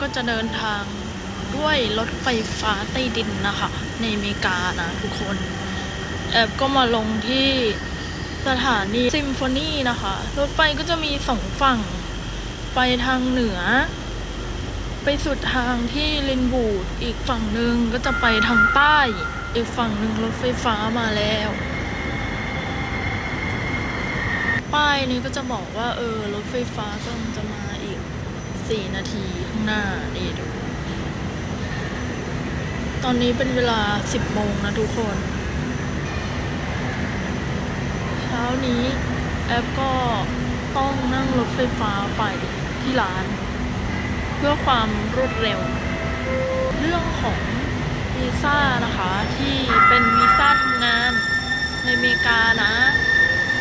ก็จะเดินทางด้วยรถไฟฟ้าใต้ดินนะคะ ในอเมริกานะทุกคน แอบก็มาลงที่สถานีซิมโฟนีนะคะ รถไฟก็จะมีสองฝั่ง ไปทางเหนือ ไปสุดทางที่ลินบูดอีกฝั่งหนึ่งก็จะไปทางใต้ อีกฝั่งหนึ่งรถไฟฟ้ามาแล้วป้ายนี้ก็จะบอกว่าเออรถไฟฟ้ากำลังจะมา สี่นาทีข้างหน้านี่ดู ตอนนี้เป็นเวลาสิบโมงนะทุกคน เช้านี้แอปก็ต้องนั่งรถไฟฟ้าไปที่ร้าน เพื่อความรวดเร็ว เรื่องของวีซ่านะคะที่เป็นวีซ่าทำงานในอเมริกานะ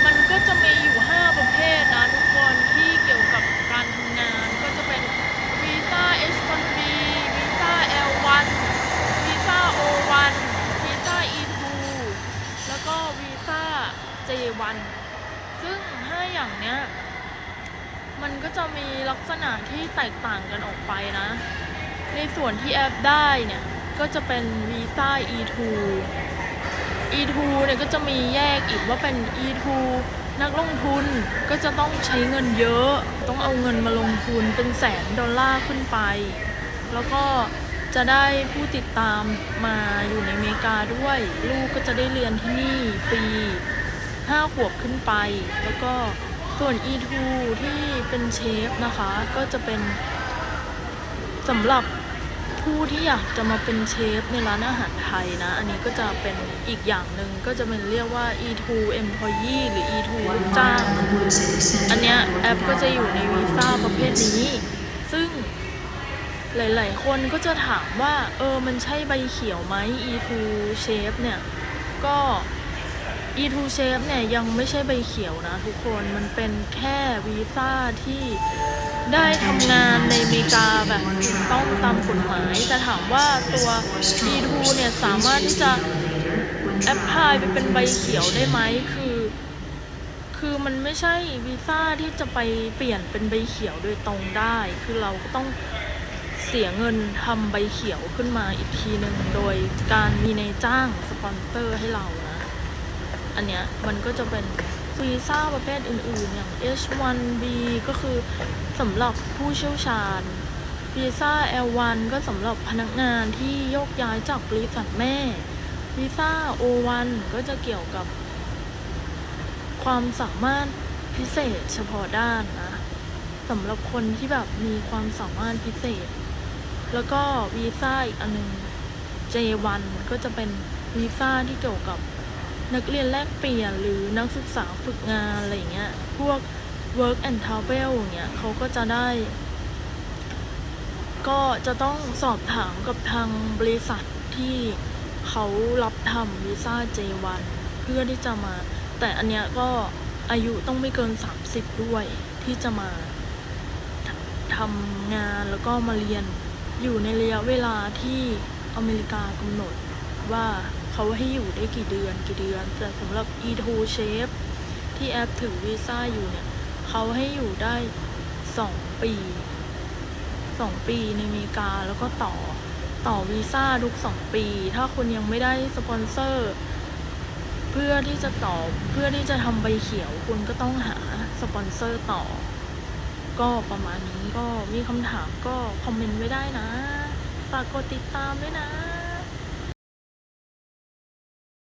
มันก็จะมีอยู่ 5 ประเภทนะทุกคนที่เกี่ยวกับการทำงาน ก็จะเป็นวีซ่า H1B วีซ่า L1 วีซ่า O1 วีซ่า E2 แล้วก็วีซ่า J1 ซึ่ง5อย่างเนี้ย มันก็จะมีลักษณะที่แตกต่างกันออกไปนะ ในส่วนที่แอปได้เนี่ย ก็จะเป็นวีซ่า E2 E2 เนี่ยก็จะมีแยกอีกว่าเป็น E2 นักลงทุนก็จะต้องใช้เงินเยอะ ต้องเอาเงินมาลงทุนเป็นแสนดอลลาร์ขึ้นไป แล้วก็จะได้ผู้ติดตามมาอยู่ในอเมริกาด้วย ลูกก็จะได้เรียนที่นี่ฟรี 5 ขวบขึ้นไป แล้วก็ส่วน E2 ที่เป็นเชฟนะคะ ก็จะเป็นสำหรับผู้ที่อยากจะมาเป็นเชฟในร้านอาหารไทยนะ อันนี้ก็จะเป็นอีกอย่างหนึ่งก็จะเป็นเรียกว่า E2 employee หรือ E2 ลูกจ้าง อันเนี้ยแอปก็จะอยู่ในวีซ่าประเภทนี้ ซึ่งหลาย ๆ คนก็จะถามว่า เออ มันใช่ใบเขียวไหม E2 Chef เนี่ย ก็ E2 Chef เนี่ยยังไม่ใช่ใบเขียวนะทุกคนมันเป็นแค่วีซ่าที่ได้ทำงานในอเมริกาแบบถูกต้องตามกฎหมาย แต่ถามว่าตัว E2 เนี่ยสามารถที่จะแอปพลายไปเป็นใบเขียวได้ไหมคือ คือมันไม่ใช่วีซ่าที่จะไปเปลี่ยนเป็นใบเขียวโดยตรงได้ คือเราก็ต้องเสียเงินทำใบเขียวขึ้นมาอีกทีหนึ่งโดยการมีในายจ้างสปอนเซอร์ให้เรา อันเนี้ยมันก็จะเป็นวีซ่าประเภทอื่นๆ อย่าง H1B ก็คือสำหรับผู้เชี่ยวชาญวีซ่า L1 ก็สำหรับพนักงานที่โยกย้ายจากบริษัทแม่วีซ่า O1 ก็จะเกี่ยวกับ ความสามารถพิเศษเฉพาะด้านนะสำหรับคนที่แบบมีความสามารถพิเศษ แล้วก็วีซ่าอีกอันหนึง J1 ก็จะเป็นวีซ่าที่เกี่ยวกับ นักเรียนแลกเปลี่ยนหรือนักศึกษาฝึกงานอะไรอย่างเงี้ย พวก work and travel อย่างเงี้ยเขาก็จะได้ ก็จะต้องสอบถามกับทางบริษัทที่เขารับทำวีซ่า J1 เพื่อที่จะมา แต่อันเนี้ยก็อายุต้องไม่เกิน 30 ด้วยที่จะมาทำงานแล้วก็มาเรียนอยู่ในระยะเวลาที่อเมริกากำหนดว่า เขาให้อยู่ได้กี่เดือนกี่เดือน แต่สำหรับ E2 Chef ที่แอปถือวีซ่าอยู่เนี่ยเขาให้อยู่ได้ 2 ปี 2 ปีในอเมริกาแล้วก็ต่อต่อวีซ่าทุก 2 ปี ถ้าคุณยังไม่ได้สปอนเซอร์ เพื่อที่จะต่อเพื่อที่จะทำใบเขียว คุณก็ต้องหาสปอนเซอร์ต่อ ก็ประมาณนี้ก็มีคำถามก็คอมเมนต์ไว้ได้นะฝากกดติดตามด้วยนะ